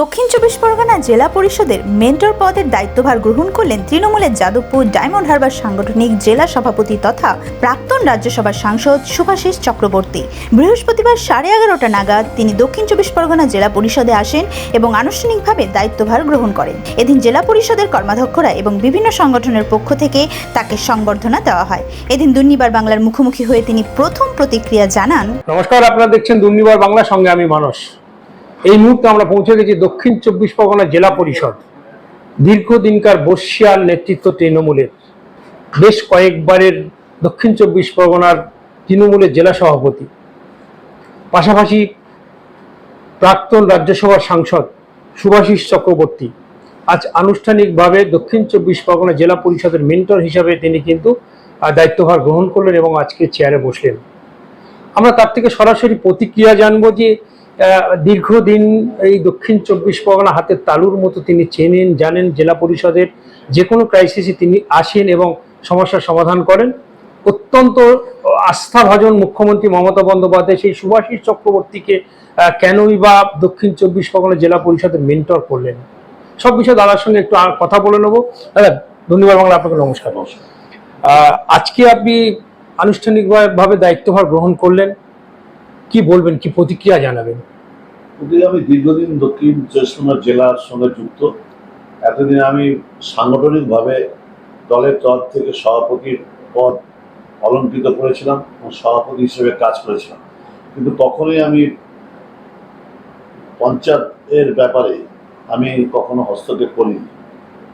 দক্ষিণ চব্বিশ পরগনা জেলা পরিষদের মেন্টর পদের দায়িত্বভার গ্রহণ করলেন তৃণমূলের যাদবপুর ডায়মন্ড হারবার সাংগঠনিক জেলা সভাপতি তথা প্রাক্তন রাজ্যসভার সাংসদ শুভাশিস চক্রবর্তী। বৃহস্পতিবার সাড়ে এগারোটা নাগাদ তিনি দক্ষিণ চব্বিশ পরগনা জেলা পরিষদে আসেন এবং আনুষ্ঠানিকভাবে দায়িত্বভার গ্রহণ করেন। এদিন জেলা পরিষদের কর্মাধ্যক্ষরা এবং বিভিন্ন সংগঠনের পক্ষ থেকে তাকে সংবর্ধনা দেওয়া হয়। এদিন দুর্নিবার বাংলার মুখোমুখি হয়ে তিনি প্রথম প্রতিক্রিয়া জানান, নমস্কার, আপনারা দেখছেন দুর্নিবার বাংলা, সঙ্গে আমি মানস। এই মুহূর্তে আমরা পৌঁছে গেছি দক্ষিণ চব্বিশ পরগনা জেলা পরিষদ। দীর্ঘদিনকার বর্ষিয়ার নেতৃত্ব তৃণমূলের। বেশ কয়েকবারের দক্ষিণ চব্বিশ পরগনার তৃণমূলের জেলা সভাপতি। পাশাপাশি প্রাক্তন রাজ্যসভার সাংসদ সুভাষিস চক্রবর্তী। আজ আনুষ্ঠানিকভাবে দক্ষিণ চব্বিশ পরগনা জেলা পরিষদের মেন্টর হিসাবে তিনি কিন্তু দায়িত্বভার গ্রহণ করলেন এবং আজকে চেয়ারে বসলেন। আমরা তার থেকে সরাসরি প্রতিক্রিয়া জানব যে দীর্ঘদিন এই দক্ষিণ চব্বিশ পরগনা হাতের তালুর মতো তিনি চেনেন জানেন জেলা পরিষদের যে কোনো ক্রাইসিসে তিনি আসেন এবং সমস্যার সমাধান করেন। অত্যন্ত আস্থাভাজন মুখ্যমন্ত্রী মমতা বন্দ্যোপাধ্যায় সেই সুভাষিস চক্রবর্তীকে কেনই বা দক্ষিণ চব্বিশ পরগনা জেলা পরিষদের মেন্টর করলেন? সব বিষয়ে দাদার সঙ্গে একটু কথা বলে নেব। দাদা ধন্যবাদ বাংলা আপনাকে নমস্কার। আজকে আপনি আনুষ্ঠানিকভাবে দায়িত্বভার গ্রহণ করলেন। কি বলবেন কি প্রতিক্রিয়া জানাবেন? আমি দীর্ঘদিন দক্ষিণ চব্বিশ জেলার সঙ্গে যুক্ত, এতদিন আমি সাংগঠনিকভাবে দলের তরফ থেকে সভাপতির পদ অলঙ্কৃত করেছিলাম এবং সভাপতি হিসেবে কাজ করেছিলাম। কিন্তু কখনোই আমি পঞ্চায়েতের ব্যাপারে আমি কখনো হস্তক্ষেপ করিনি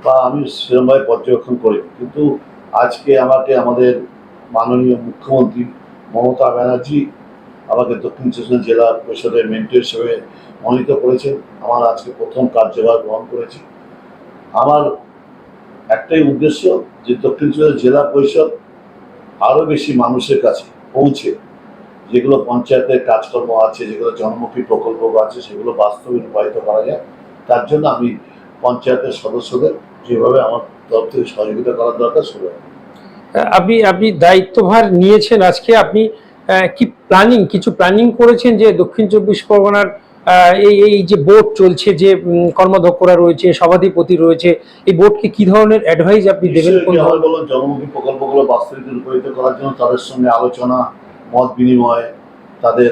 বা আমি সেরকমভাবে পর্যবেক্ষণ করি কিন্তু আজকে আমাকে আমাদের মাননীয় মুখ্যমন্ত্রী মমতা ব্যানার্জি আমাকে দক্ষিণ চব্বিশ জেলা পরিষদের মেন্টর হিসেবে মনোনীত করেছেন আমার আজকে প্রথম কার্যভার গ্রহণ করেছি। আমার একটাই উদ্দেশ্য যে দক্ষিণ চব্বিশ জেলা পরিষদ আরও বেশি মানুষের কাছে পৌঁছে, যেগুলো পঞ্চায়েতের কাজকর্ম আছে, যেগুলো জনমুখী প্রকল্প আছে, সেগুলো বাস্তবে রূপায়িত করা যায়। তার জন্য আমি পঞ্চায়েতের সদস্যদের যেভাবে আমার তরফ থেকে সহযোগিতা করার দরকার সেভাবে। আপনি আপনি দায়িত্বভার নিয়েছেন আজকে। আপনি কি প্ল্যানিং কিছু প্ল্যানিং করেছেন যে দক্ষিণ চব্বিশ পরগনার এই এই যে বোর্ড চলছে যে কর্মদক্ষরা রয়েছে সভাধিপতি রয়েছে এই বোর্ডকে কি ধরনের অ্যাডভাইস আপনি দেবেন জনমুখী প্রকল্পগুলো বাস্তবিক রূপায়িত করার জন্য তাদের সঙ্গে আলোচনা মত বিনিময় তাদের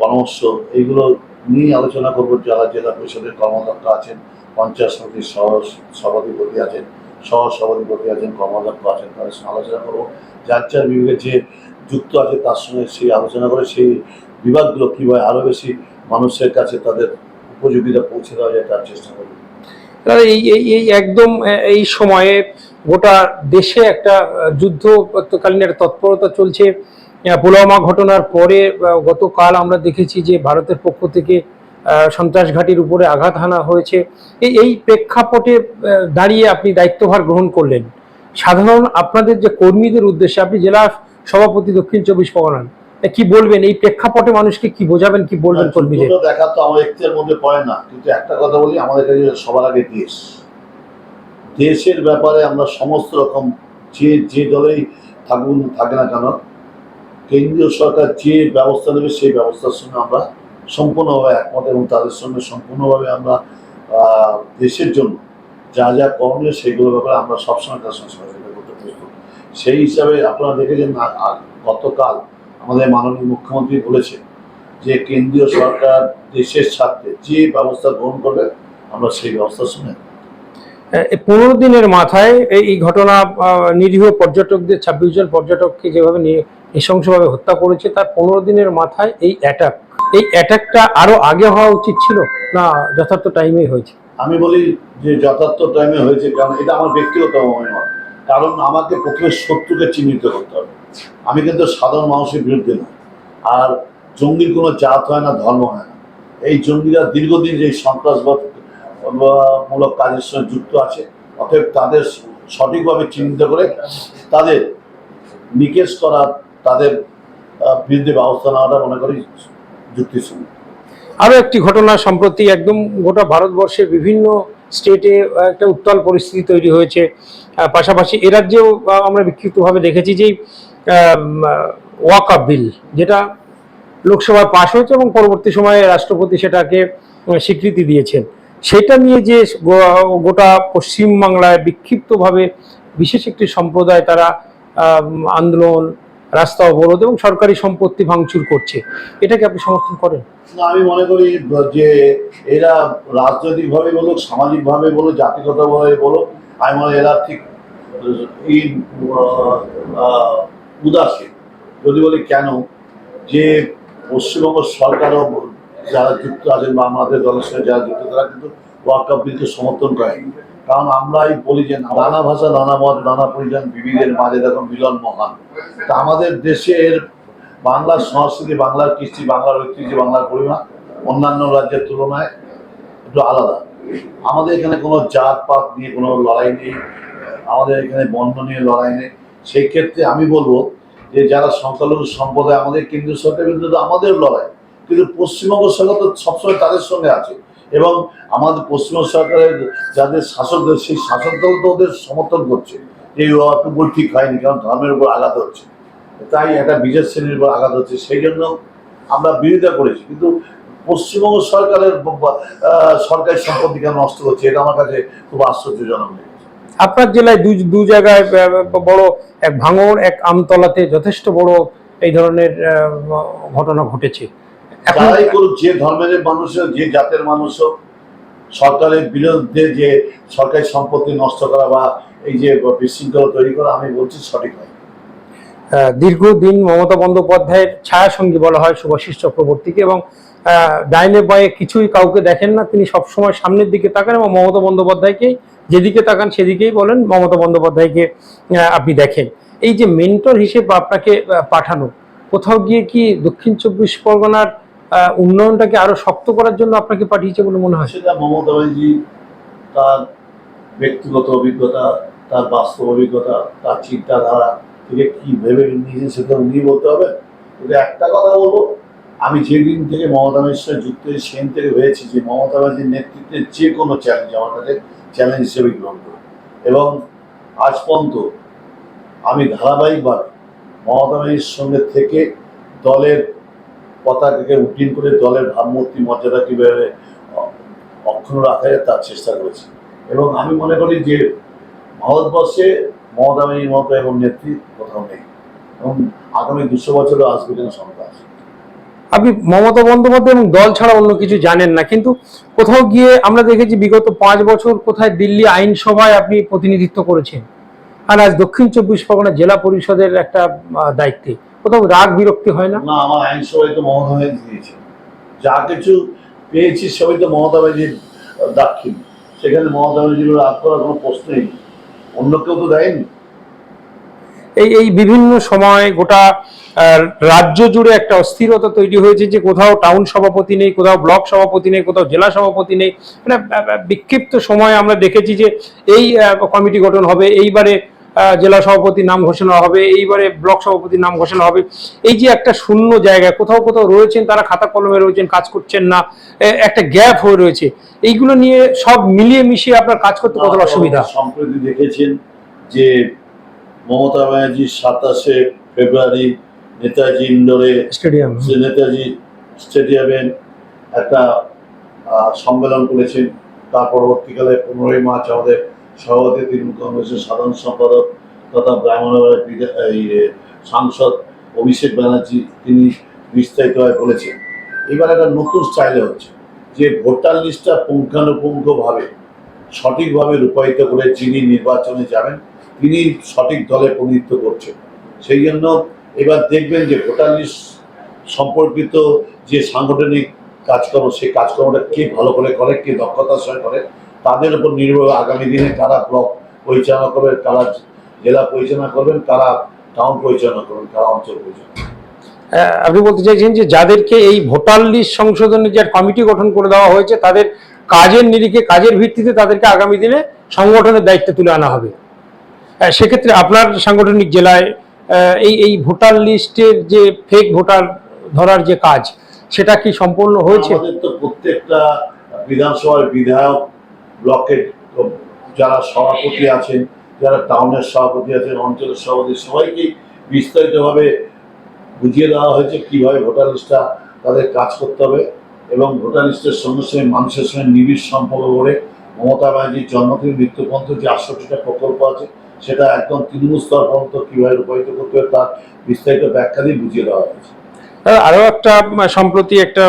পরামর্শ এইগুলো নিয়ে আলোচনা করব। যারা জেলা পরিষদের কর্মদক্ষ আছেন পঞ্চায়েত সমিতির সহ সভাধিপতি আছেন সহ সভাধিপতি আছেন কর্মদক্ষ আছেন তাদের সঙ্গে আলোচনা করব। যার যার বিভাগে যে যুক্ত আছে, তার সঙ্গে সেই আলোচনা করে সেই বিভাগগুলো কীভাবে আরও বেশি মানুষের কাছে তাদের উপযোগিতা পৌঁছে দেওয়া যায়, তার চেষ্টা করব। এই এই একদম এই সময়ে গোটা দেশে একটা যুদ্ধকালীন একটা তৎপরতা চলছে। পুলওয়ামা ঘটনার পরে গতকাল আমরা দেখেছি যে ভারতের পক্ষ থেকে সন্ত্রাস ঘাটির উপরে আঘাত হানা হয়েছে। এই এই প্রেক্ষাপটে দাঁড়িয়ে আপনি দায়িত্বভার গ্রহণ করলেন। সাধারণ আপনাদের যে কর্মীদের উদ্দেশ্যে, আপনি জেলা সভাপতি দক্ষিণ চব্বিশ পরগনার। কি বলবেন? এই প্রেক্ষাপটে মানুষকে কি বোঝাবেন কি বলবেন কর্মীদের দেখা তো আমার এখতিয়ার মধ্যে পড়ে না কিন্তু একটা কথা বলি আমাদের কাছে সবার আগে দেশ। দেশের ব্যাপারে আমরা সমস্ত রকম যে যে দলেই থাকুন থাকে না কেন কেন্দ্রীয় সরকার যে ব্যবস্থা নেবে সেই ব্যবস্থার সঙ্গে আমরা সম্পূর্ণভাবে একমত এবং তাদের সঙ্গে সম্পূর্ণভাবে আমরা দেশের জন্য যা যা করণীয় সেগুলোর ব্যাপারে আমরা সবসময় তার সঙ্গে সেই হিসাবে আপনারা দেখেছেন গতকাল আমাদের মাননীয় মুখ্যমন্ত্রী বলেছে যে কেন্দ্রীয় সরকার দেশের স্বার্থে যে ব্যবস্থা গ্রহণ করবে আমরা সেই ব্যবস্থা সঙ্গে পনেরো দিনের মাথায় এই ঘটনা নিরীহ পর্যটকদের ছাব্বিশ জন পর্যটককে যেভাবে নৃশংসভাবে হত্যা করেছে তার পনেরো দিনের মাথায় এই অ্যাটাক এই অ্যাটাকটা আরও আগে হওয়া উচিত ছিল না যথার্থ টাইমেই হয়েছে? আমি বলি যে যথার্থ টাইমে হয়েছে কারণ এটা আমার ব্যক্তিগত মত কারণ আমাকে প্রথমে শত্রুকে চিহ্নিত করতে হবে। আমি কিন্তু সাধারণ মানুষের বিরুদ্ধে নই আর জঙ্গির কোনো জাত হয় না, ধর্ম হয় না। এই জঙ্গিরা দীর্ঘদিন যে সন্ত্রাসবাদ মূলক কাজের সঙ্গে যুক্ত আছে, অতএব তাদের সঠিকভাবে চিহ্নিত করে তাদের নিকেশ করা, তাদের বিরুদ্ধে ব্যবস্থা নেওয়াটা মনে করি যুক্তিসঙ্গত। আরও একটি ঘটনা সম্প্রতি একদম গোটা ভারতবর্ষের বিভিন্ন স্টেটে একটা উত্তাল পরিস্থিতি তৈরি হয়েছে। পাশাপাশি এ রাজ্যেও আমরা বিক্ষিপ্তভাবে দেখেছি যে ওয়াক আপ বিল, যেটা লোকসভায় পাশ হয়েছে এবং পরবর্তী সময়ে রাষ্ট্রপতি সেটাকে স্বীকৃতি দিয়েছেন। সেটা নিয়ে যে গোটা পশ্চিমবাংলায় বিক্ষিপ্তভাবে বিশেষ একটি সম্প্রদায় তারা আন্দোলন রাস্তা অবরোধ এবং সরকারি সম্পত্তি ভাঙচুর করছে। এটাকে আপনি সমর্থন করেন? না, আমি মনে করি, যে এরা রাজনৈতিকভাবে বলুক, সামাজিকভাবে বলুক, জাতিগতভাবে বলুক, আমি মনে এরা ঠিক উদাসীন। যদি বলি কেন, যে পশ্চিমবঙ্গ সরকারও যারা যুক্ত আছেন বা আমাদের দলের সঙ্গে যারা যুক্ত, তারা কিন্তু ওয়ার্কআপ বিলকে সমর্থন করে। কারণ আমরাই বলি যে নানা ভাষা নানা মত নানা পরিধান বিবিধের মাঝে দেখুন মিলন মহান। তা আমাদের দেশের বাংলার সংস্কৃতি বাংলার কৃষ্টি বাংলার ঐতিহ্য বাংলার পরিমাণ অন্যান্য রাজ্যের তুলনায় একটু আলাদা। আমাদের এখানে কোনো জাত পাত নিয়ে কোনো লড়াই নেই আমাদের এখানে বন্ধ নিয়ে লড়াই নেই। সেই ক্ষেত্রে আমি বলব যে যারা সংখ্যালঘু সম্প্রদায় আমাদের কেন্দ্রীয় সরকার বিরুদ্ধে তো আমাদের লড়াই কিন্তু পশ্চিমবঙ্গ সরকার তো সবসময় তাদের সঙ্গে আছে। এবং আমাদের পশ্চিমবঙ্গ সরকারের যাদের শাসক, সেই শাসক দল তো ওদের সমর্থন করছে। যে অটুকুল ঠিক হয়নি কারণ ধর্মের উপর আঘাত হচ্ছে। তাই একটা বিজয় শ্রেণির উপর আঘাত হচ্ছে, সেই জন্য আমরা বিরোধিতা করেছি। কিন্তু পশ্চিমবঙ্গ সরকারের সরকারি সম্পত্তি কেন নষ্ট করছে এটা আমার কাছে খুব আশ্চর্যজনক আপনার জেলায় দু দু জায়গায় বড় এক ভাঙর এক আমতলাতে যথেষ্ট বড় এই ধরনের ঘটনা ঘটেছে। যারাই করুক যে ধর্মের মানুষ হোক, যে জাতের মানুষ হোক সরকারের বিরুদ্ধে যে সরকারি সম্পত্তি নষ্ট করা বা এই যে বিশৃঙ্খলা তৈরি করা আমি বলছি সঠিক হয় দীর্ঘদিন মমতা বন্দ্যোপাধ্যায়ের ছায়াসঙ্গী বলা হয় সুভাষিস চক্রবর্তীকে এবং ডাইনে বায়ে কিছুই কাউকে দেখেন না। তিনি সবসময় সামনের দিকে তাকান এবং মমতা বন্দ্যোপাধ্যায়কে যেদিকে তাকান সেদিকেই বলেন মমতা বন্দ্যোপাধ্যায়কে আপনি দেখেন। এই যে মেন্টর হিসেবে আপনাকে পাঠানো কোথাও গিয়ে কি দক্ষিণ চব্বিশ পরগনার উন্নয়নটাকে আরও শক্ত করার জন্য আপনাকে পাঠিয়েছে বলে মনে হয়। সেটা মমতা ব্যানার্জি তার ব্যক্তিগত অভিজ্ঞতা, তার বাস্তব অভিজ্ঞতা, তার চিন্তাধারা থেকে কি ভেবে নিয়েছেন সেটা উনি বলতে হবে? কিন্তু একটা কথা বলব, আমি যেদিন থেকে মমতা ব্যানার্জির যুক্ত সেদিন থেকে হয়েছি যে মমতা ব্যানার্জির নেতৃত্বে যে কোনো চ্যালেঞ্জ আমার কাছে চ্যালেঞ্জ হিসেবে গ্রহণ করি এবং আজ পর্যন্ত আমি ধারাবাহিকভাবে মমতা ব্যানার্জির সঙ্গে থেকে দলের পতাকাকে উড্ডীন করে দলের ভাবমূর্তি মর্যাদা কীভাবে অ- অক্ষুণ্ণ রাখা যায় তার চেষ্টা করেছি। এবং আমি মনে করি যে ভারতবর্ষে মমতা ব্যানার্জির মতো এবং নেত্রী কোথাও নেই। এবং আগামী দুশো বছরও আসবে কিনা সন্দেহ আপনি মমতা বন্দ্যোপাধ্যায় এবং দল ছাড়া অন্য কিছু জানেন না, কিন্তু কোথাও গিয়ে আমরা দেখেছি বিগত পাঁচ বছর কোথায় দিল্লি আইনসভায় আপনি প্রতিনিধিত্ব করেছেন। আর আজ দক্ষিণ চব্বিশ পরগনা জেলা পরিষদের একটা দায়িত্বে। কোথাও রাগ বিরক্তি হয় না? না আমার আইনসভায় তো মমতা ব্যানার্জি দিয়েছে যা কিছু পেয়েছি সবই তো মমতা ব্যানার্জির দাক্ষিণ সেখানে মমতা ব্যানার্জির রাগ করার কোনো প্রশ্নই নেই। অন্য কেউ তো দেয়নি। এই এই বিভিন্ন সময় গোটা রাজ্য জুড়ে একটা অস্থিরতা তৈরি হয়েছে যে কোথাও টাউন সভাপতি নেই কোথাও ব্লক সভাপতি নেই কোথাও জেলা সভাপতি নেই। মানে বিক্ষিপ্ত সময় আমরা দেখেছি যে এই কমিটি গঠন হবে এইবারে জেলা সভাপতির নাম ঘোষণা হবে এইবারে ব্লক সভাপতির নাম ঘোষণা হবে। এই যে একটা শূন্য জায়গায় কোথাও কোথাও রয়েছেন তারা খাতা কলমে রয়েছেন কাজ করছেন না একটা গ্যাপ হয়ে রয়েছে। এইগুলো নিয়ে সব মিলিয়ে মিশিয়ে আপনার কাজ করতে কতটা অসুবিধা? সম্প্রতি দেখেছেন যে মমতা ব্যানার্জি সাতাশে ফেব্রুয়ারি নেতাজি ইন্ডোরে স্টেডিয়াম। নেতাজি স্টেডিয়ামে একটা সম্মেলন করেছেন। তার পরবর্তীকালে পনেরোই মার্চ আমাদের সভাপতি তৃণমূল কংগ্রেসের সাধারণ সম্পাদক তথা ব্রাহ্মণবাড়ির সাংসদ অভিষেক ব্যানার্জি তিনি বিস্তারিতভাবে বলেছেন। এবার একটা নতুন স্টাইলে হচ্ছে যে ভোটার লিস্টটা পুঙ্খানুপুঙ্খভাবে সঠিকভাবে রূপায়িত করে যিনি নির্বাচনে যাবেন, তিনি সঠিক দলে প্রতিনিধিত্ব করছেন। সেই জন্য এবার দেখবেন যে ভোটার লিস্ট সম্পর্কিত যে সাংগঠনিক কাজকর্ম, সেই কাজকর্মটা কে ভালো করে করে, কে দক্ষতার সঙ্গে করে তাদের উপর নির্ভর আগামী দিনে কারা ব্লক পরিচালনা করবেন কারা জেলা পরিচালনা করবেন কারা টাউন পরিচালনা করবেন কারা অঞ্চল পরিচালনা আপনি বলতে চাইছেন যে যাদেরকে এই ভোটার লিস্ট সংশোধনের যে কমিটি গঠন করে দেওয়া হয়েছে তাদের কাজের নিরিখে কাজের ভিত্তিতে তাদেরকে আগামী দিনে সংগঠনের দায়িত্ব তুলে আনা হবে। সেক্ষেত্রে আপনার সাংগঠনিক জেলায় এই এই ভোটার লিস্টের যে ফেক ভোটার ধরার যে কাজ সেটা কি সম্পূর্ণ হয়েছে? আমাদের তো প্রত্যেকটা বিধানসভার বিধায়ক ব্লকের যারা সভাপতি আছেন যারা টাউনের সভাপতি আছেন অঞ্চলের সভাপতি সবাইকেই বিস্তারিতভাবে বুঝিয়ে দেওয়া হয়েছে কীভাবে ভোটার লিস্টটা তাদের কাজ করতে হবে এবং ভোটার লিস্টের সঙ্গে সঙ্গে মানুষের সঙ্গে নিবিড় সম্পর্ক করে মমতা ব্যানার্জির জন্মদিন মৃত্যু পর্যন্ত যে আটষট্টিটা প্রকল্প আছে সেটা একদম তৃণমূল স্তর পর্যন্ত কীভাবে রূপায়িত করতে হবে তার বিস্তারিত ব্যাখ্যা দিয়ে বুঝিয়ে দেওয়া হয়েছে। দাদা, আরও একটা সম্প্রতি একটা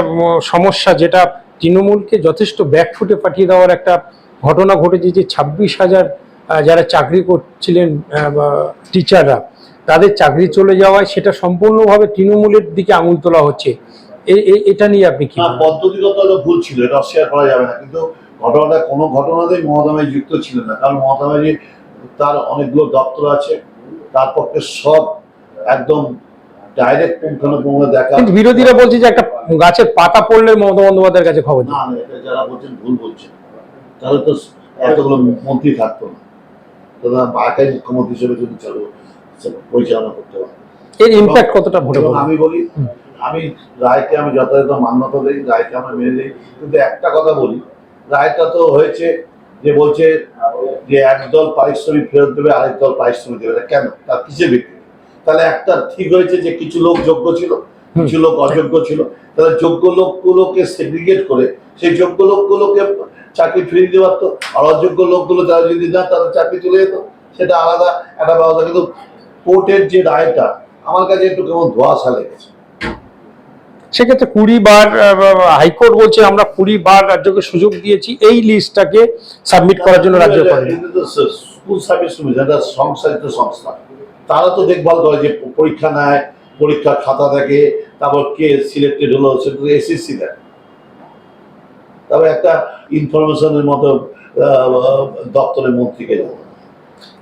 সমস্যা যেটা তৃণমূলকে যথেষ্ট ব্যাকফুটে পাঠিয়ে দেওয়ার একটা ঘটনা ঘটেছে যে ছাব্বিশ হাজার যারা চাকরি করছিলেন টিচাররা তাদের চাকরি চলে যাওয়ায় সেটা সম্পূর্ণভাবে তৃণমূলের দিকে আঙুল তোলা হচ্ছে। এটা নিয়ে আপনি কি পদ্ধতিগত ভুল ছিল এটা অস্বীকার করা যাবে না। কিন্তু ঘটনাটা কোনো ঘটনাতেই মহদামাই যুক্ত ছিল না। কারণ মহদামাই তার অনেকগুলো দপ্তর আছে তার পক্ষে সব একদম ডাইরেক্ট পুঙ্খানুপুঙ্খ দেখা বিরোধীরা বলছে যে একটা গাছের পাতা পড়লে মমতা বন্দ্যোপাধ্যায়ের কাছে খবর না না এটা যারা বলছেন ভুল বলছেন। তাহলে তো এতগুলো মন্ত্রী থাকতো না। তারা মুখ্যমন্ত্রী হিসেবে যদি চালু পরিচালনা করতে পারে এর ইম্প্যাক্ট কতটা ভোটে আমি বলি আমি রায়কে আমি যথাযথ মান্যতা দিই রায়কে আমরা মেনে নিই। কিন্তু একটা কথা বলি রায়টা তো হয়েছে যে বলছে যে একদল পারিশ্রমিক ফেরত দেবে আরেক দল পারিশ্রমিক দেবে। না কেন? তার কিসের ভিত্তি তাহলে একটা ঠিক হয়েছে যে কিছু লোক যোগ্য ছিল কিছু লোক অযোগ্য ছিল। তাহলে যোগ্য লোকগুলোকে সেগ্রিগেট করে সেই যোগ্য লোকগুলোকে চাকরি ফিরিয়ে দেওয়ার তো আর অযোগ্য লোকগুলো তারা যদি না তাদের চাকরি চলে যেত সেটা আলাদা একটা ব্যবস্থা। কিন্তু কোর্টের যে রায়টা আমার কাছে একটু কেমন ধোয়াশা লেগেছে। সেক্ষেত্রে কুড়ি বার হাইকোর্ট বলছে আমরা কুড়ি বার রাজ্যকে সুযোগ দিয়েছি এই লিস্টটাকে সাবমিট করার জন্য রাজ্য স্কুল সার্ভিস একটা সংস্থারিত সংস্থা। তারা তো দেখভাল করে যে পরীক্ষা নেয় পরীক্ষার খাতা থাকে তারপর কে সিলেক্টেড হলো সেটা এসএসসি দেয় তবে একটা ইনফরমেশনের মতো দপ্তরের মন্ত্রীকে দেয়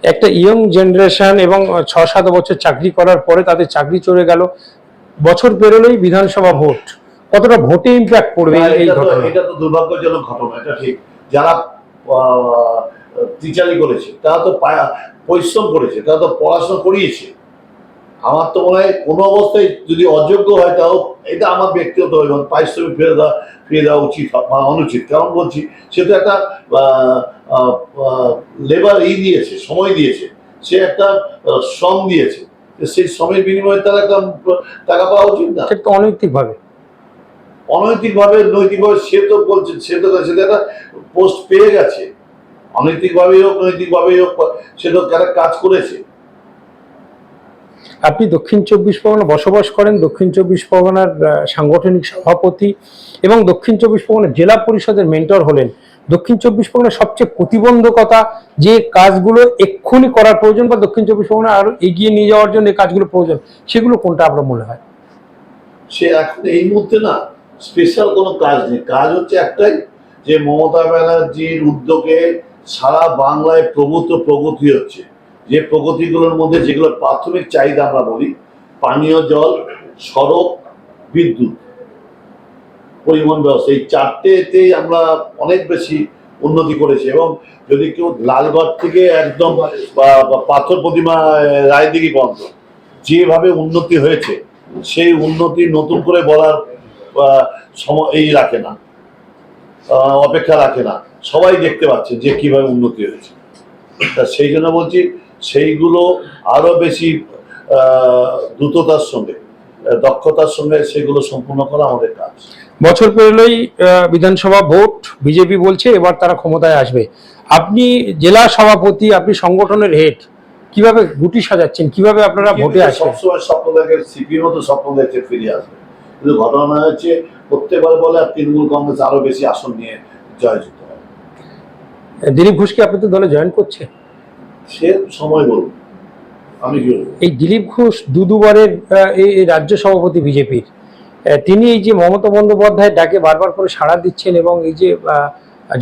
একটা ইয়ং জেনারেশন এবং ছ সাত বছর চাকরি করার পরে তাদের চাকরি চলে গেল। বছর পেরোলেই বিধানসভা ভোট। কতটা ভোটে ইম্প্যাক্ট পড়বে এই- এই এটা তো ঘটনা? এটা তো দুর্ভাগ্যজনক ঘটনা এটা ঠিক। যারা টিচারি করেছে তারা তো পরিশ্রম করেছে তারা তো পড়াশোনা করিয়েছে। আমার তো মনে হয় কোনো অবস্থায় যদি অযোগ্য হয় তাও এটা আমার ব্যক্তিগত এবং পারিশ্রমিক ফিরে দেওয়া ফিরে দেওয়া উচিত বা অনুচিত। কারণ বলছি সে তো একটা লেবার ই দিয়েছে সময় দিয়েছে। সে একটা শ্রম দিয়েছে। সেই শ্রমের বিনিময়ে তার একটা টাকা পাওয়া উচিত না? সেটা অনৈতিকভাবে। অনৈতিকভাবে নৈতিকভাবে সে তো বলছে সে তো সে তো একটা পোস্ট পেয়ে গেছে। অনৈতিকভাবেই হোক নৈতিকভাবেই হোক সে তো একটা কাজ করেছে। আপনি দক্ষিণ চব্বিশ পরগনা বসবাস করেন, দক্ষিণ চব্বিশ পরগনার সাংগঠনিক সভাপতি এবং দক্ষিণ চব্বিশ পরগনা জেলা পরিষদের মেন্টর হলেন। দক্ষিণ চব্বিশ পরগনার সবচেয়ে প্রতিবন্ধকতা যে কাজগুলো এক্ষুনি করার প্রয়োজন বা দক্ষিণ চব্বিশ পরগনা আরও এগিয়ে নিয়ে যাওয়ার জন্য এই কাজগুলো প্রয়োজন, সেগুলো কোনটা আপনার মনে হয়? সে এখন এই মুহূর্তে না স্পেশাল কোনো কাজ নেই। কাজ হচ্ছে একটাই, যে মমতা ব্যানার্জির উদ্যোগে সারা বাংলায় প্রভূত প্রগতি হচ্ছে। যে প্রগতিগুলোর মধ্যে যেগুলো প্রাথমিক চাহিদা আমরা বলি, পানীয় জল, সড়ক, বিদ্যুৎ, পরিবহন ব্যবস্থা, এই চারটেতেই আমরা অনেক বেশি উন্নতি করেছি এবং যদি কেউ লালগড় থেকে একদম পাথর প্রতিমা রায়দিঘি পর্যন্ত যেভাবে উন্নতি হয়েছে, সেই উন্নতি নতুন করে বলার সময় এই রাখে না অপেক্ষা রাখে না। সবাই দেখতে পাচ্ছে যে কীভাবে উন্নতি হয়েছে। তা সেই জন্য বলছি সেইগুলো আরও বেশি দ্রুততার সঙ্গে দক্ষতার সঙ্গে সেগুলো সম্পূর্ণ করা আমাদের কাজ। বছর পেরোলেই বিধানসভা ভোট বিজেপি বলছে এবার তারা ক্ষমতায় আসবে। আপনি জেলা সভাপতি আপনি সংগঠনের হেড কীভাবে গুটি সাজাচ্ছেন? কীভাবে আপনারা ভোটে আসবেন সবসময় স্বপ্ন দেখে সিপিএম তো স্বপ্ন দেখছে ফিরে আসবে। কিন্তু ঘটনা হচ্ছে প্রত্যেকবার বলে আর তৃণমূল কংগ্রেস আরও বেশি আসন নিয়ে জয়যুক্ত হবে দিলীপ ঘোষকে আপনি তো দলে জয়েন করছে? সে সময় বলুন। আমি কি এই দিলীপ ঘোষ দু দুবারের এই রাজ্য সভাপতি বিজেপির। তিনি এই যে মমতা বন্দ্যোপাধ্যায় ডাকে বারবার করে সাড়া দিচ্ছেন এবং এই যে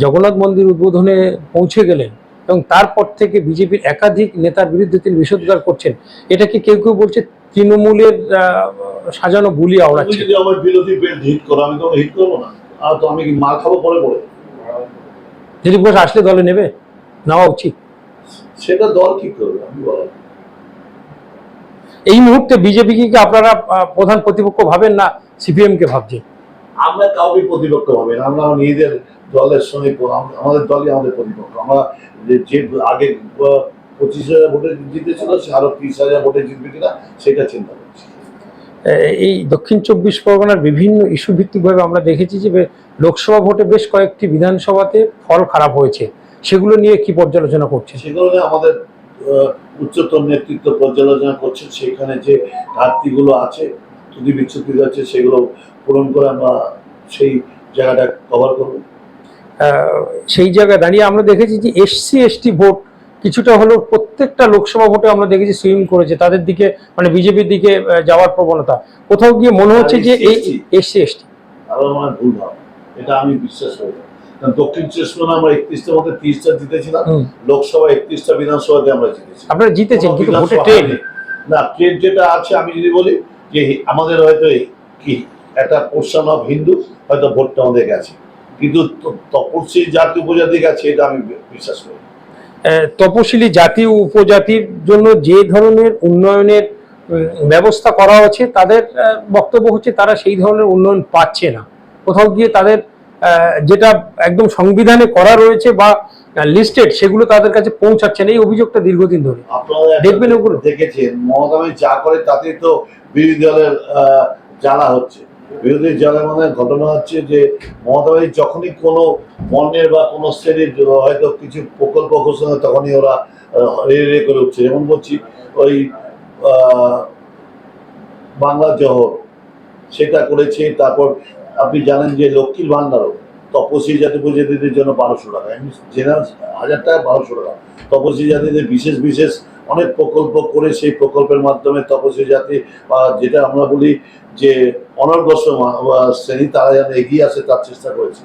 জগন্নাথ মন্দির উদ্বোধনে পৌঁছে গেলেন এবং তারপর থেকে বিজেপির একাধিক নেতার বিরুদ্ধে তিনি বিষোদ্গার করছেন। এটাকে কেউ কেউ বলছে তৃণমূলের সাজানো বুলি আওড়াচ্ছে। যদি আমার বিরোধী বেল্ট হিট করো আমি তো হিট করব না। আর তো আমি কি মার খাব পরে পরে? দিলীপ ঘোষ আসলে দলে নেবে? নেওয়া উচিত। সেটা দল কি করবে? আমি বলো এই মুহূর্তে বিজেপিকে কি আপনারা প্রধান প্রতিপক্ষ ভাবেন না সিপিএম কে ভাবছেন? আমরা কাউকে প্রতিপক্ষ হবে না। আমরা নিজেদের দলের সঙ্গে আমাদের দলই আমাদের প্রতিপক্ষ। আমরা যে- যে আগে পঁচিশ হাজার ভোটে জিতেছিল সে আরও তিরিশ হাজার ভোটে জিতবে কিনা সেটা চিন্তা করছি। এই দক্ষিণ চব্বিশ পরগনার বিভিন্ন ইস্যু ভিত্তিকভাবে আমরা দেখেছি যে লোকসভা ভোটে বেশ কয়েকটি বিধানসভাতে ফল খারাপ হয়েছে। সেগুলো নিয়ে কি পর্যালোচনা করছে সেগুলো আমাদের আহ, উচ্চতর নেতৃত্ব পর্যালোচনা করছে সেখানে যে ঘাটতিগুলো আছে ত্রুটি বিচ্ছুতি আছে সেগুলো পূরণ করে আমরা সেই জায়গাটা কভার করব। সেই জায়গায় দাঁড়িয়ে আমরা দেখেছি যে এসসি এসটি ভোট কিছুটা হলেও প্রত্যেকটা লোকসভা ভোটে আমরা দেখেছি সুইং করেছে। তাদের দিকে মানে বিজেপির দিকে যাওয়ার প্রবণতা। কোথাও গিয়ে মনে হচ্ছে যে এই এসসি। এসটি। আমার ভুল ভাব এটা আমি বিশ্বাস করি দক্ষিণ চব্বিশ পরগনা আমরা একত্রিশটার মধ্যে তিরিশটা জিতেছিলাম লোকসভা একত্রিশটা বিধানসভাতে আমরা জিতেছি। আপনারা জিতেছেন কোনো কিন্তু ভোটে ট্রেন। না ট্রেড যেটা আছে আমি যদি বলি যে আমাদের হয়তো কি একটা পোর্শন অফ হিন্দু হয়তো ভোটটা আমাদের গেছে। কিন্তু ত- জাতি উপজাতি গেছে এটা আমি বিশ্বাস করি তপশিলি জাতি উপজাতির জন্য যে ধরনের উন্নয়নের ব্যবস্থা করা হচ্ছে তাদের বক্তব্য হচ্ছে তারা সেই ধরনের উন্নয়ন পাচ্ছে না। কোথাও গিয়ে তাদের যেটা একদম সংবিধানে করা রয়েছে বা লিস্টেড সেগুলো তাদের কাছে পৌঁছাচ্ছে না। এই অভিযোগটা দীর্ঘদিন ধরে। দেখবেন ওগুলো? দেখেছেন মমতা যা করে তাতে তো বিরোধী দলের জ্বালা হচ্ছে। বিরোধী জ্বালা মানে ঘটনা হচ্ছে যে মমতা যখনই কোনো বর্ণের বা কোনো শ্রেণির হয়তো কিছু প্রকল্প ঘোষণা তখনই ওরা রে রে করে উঠছে। যেমন বলছি ওই আহ, বাংলা জহর সেটা করেছে তারপর আপনি জানেন যে লক্ষ্মীর ভান্ডারও তপসী জাতি উপজাতিদের জন্য বারোশো টাকা। এমনি জেনারেল হাজার টাকা, বারোশো টাকা। তপসী জাতিদের বিশেষ বিশেষ অনেক প্রকল্প করে সেই প্রকল্পের মাধ্যমে তপসী জাতি, বা যেটা আমরা বলি যে অনর্গস শ্রেণি তারা যেন এগিয়ে আসে তার চেষ্টা করেছে।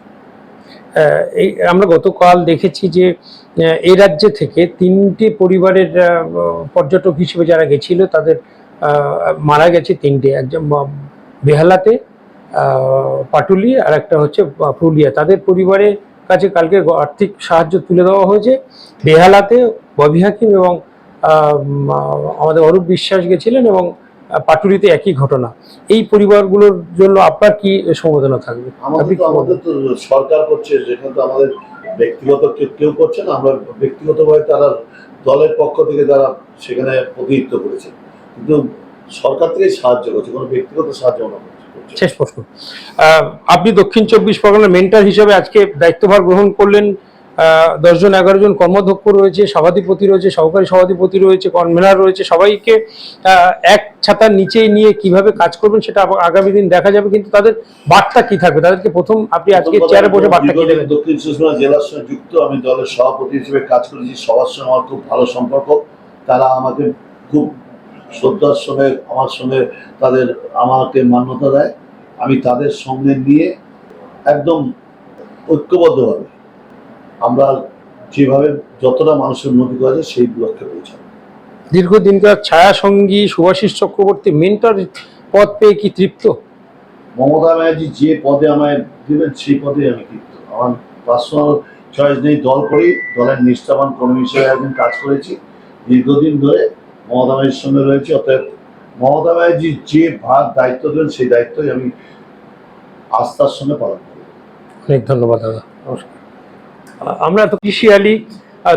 এই আমরা গতকাল দেখেছি যে এই রাজ্য থেকে তিনটি পরিবারের পর্যটক হিসেবে যারা গেছিল, তাদের মারা গেছে তিনটে। একজন বেহালাতে পাটুলি আর একটা হচ্ছে পুরুলিয়া। তাদের পরিবারের কাছে কালকে আর্থিক সাহায্য তুলে দেওয়া হয়েছে। বেহালাতে ববি হাকিম এবং আমাদের অরূপ বিশ্বাস গেছিলেন এবং আহ, পাটুলিতে একই ঘটনা। এই পরিবারগুলোর জন্য আপনার কি সমবেদনা থাকবে? আমাদের তো সরকার করছে যেখানে তো আমাদের ব্যক্তিগত কেউ কেউ করছে না আমরা ব্যক্তিগতভাবে তারা দলের পক্ষ থেকে তারা সেখানে প্রতিনিধিত্ব করেছে। কিন্তু সরকার থেকে সাহায্য করছে কোনো ব্যক্তিগত সাহায্য না। শেষ প্রশ্ন। আপনি দক্ষিণ চব্বিশ পরগনার মেন্টার হিসেবে আজকে দায়িত্বভার গ্রহণ করলেন। দশ জন এগারো জন কর্মাধ্যক্ষ রয়েছে সভাধিপতি রয়েছে সহকারী সভাধিপতি রয়েছে কনভেনার রয়েছে। সবাইকে আহ, এক ছাতার নিচেই নিয়ে কীভাবে কাজ করবেন সেটা আগামী দিন দেখা যাবে কিন্তু তাদের বার্তা কি থাকবে? তাদেরকে প্রথম আপনি আজকে চেয়ারে বসে বার্তা কি দেবেন? দক্ষিণ চব্বিশ পরগনা জেলার সঙ্গে যুক্ত আমি দলের সভাপতি হিসেবে কাজ করেছি। সবার সঙ্গে আমার খুব ভালো সম্পর্ক। তারা আমাকে খুব শ্রদ্ধার সঙ্গে আমার সঙ্গে তাদের আমাকে মান্যতা দেয়। আমি তাদের সঙ্গে নিয়ে একদম ঐক্যবদ্ধভাবে আমরা যেভাবে যতটা মানুষের উন্নতি করা যায় সেই লক্ষ্যে পৌঁছাবো। দীর্ঘদিনকার ছায়া সঙ্গী সুভাষিস চক্রবর্তী মেন্টর পদ পেয়ে কি তৃপ্ত? মমতা ব্যানার্জি যে পদে আমায় দেবেন সেই পদে আমি তৃপ্ত। আমার পার্সোনাল চয়েস নেই দল করি দলের নিষ্ঠাবান কর্মী হিসেবে একদিন কাজ করেছি। দীর্ঘদিন ধরে মমতা সঙ্গে রয়েছে, অতএব মমতা ব্যানার্জি যে ভাগ দায়িত্ব দেবেন, সেই দায়িত্বই আমি আস্থার সঙ্গে পালন করি অনেক ধন্যবাদ, দাদা। আমরা তো কৃষি আলী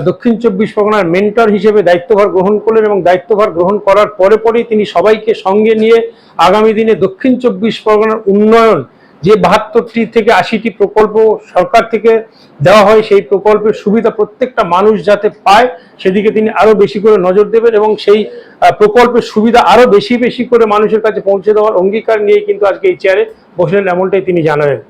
দক্ষিণ চব্বিশ পরগনার মেন্টর হিসেবে দায়িত্বভার গ্রহণ করলেন এবং দায়িত্বভার গ্রহণ করার পরে পরেই তিনি সবাইকে সঙ্গে নিয়ে আগামী দিনে দক্ষিণ চব্বিশ পরগনার উন্নয়ন যে বাহাত্তরটি থেকে আশিটি প্রকল্প সরকার থেকে দেওয়া হয়, সেই প্রকল্পের সুবিধা প্রত্যেকটা মানুষ যাতে পায়, সেদিকে তিনি আরও বেশি করে নজর দেবেন এবং সেই প্রকল্পের সুবিধা আরও বেশি বেশি করে মানুষের কাছে পৌঁছে দেওয়ার অঙ্গীকার নিয়ে কিন্তু আজকে এই চেয়ারে বসলেন, এমনটাই তিনি জানালেন।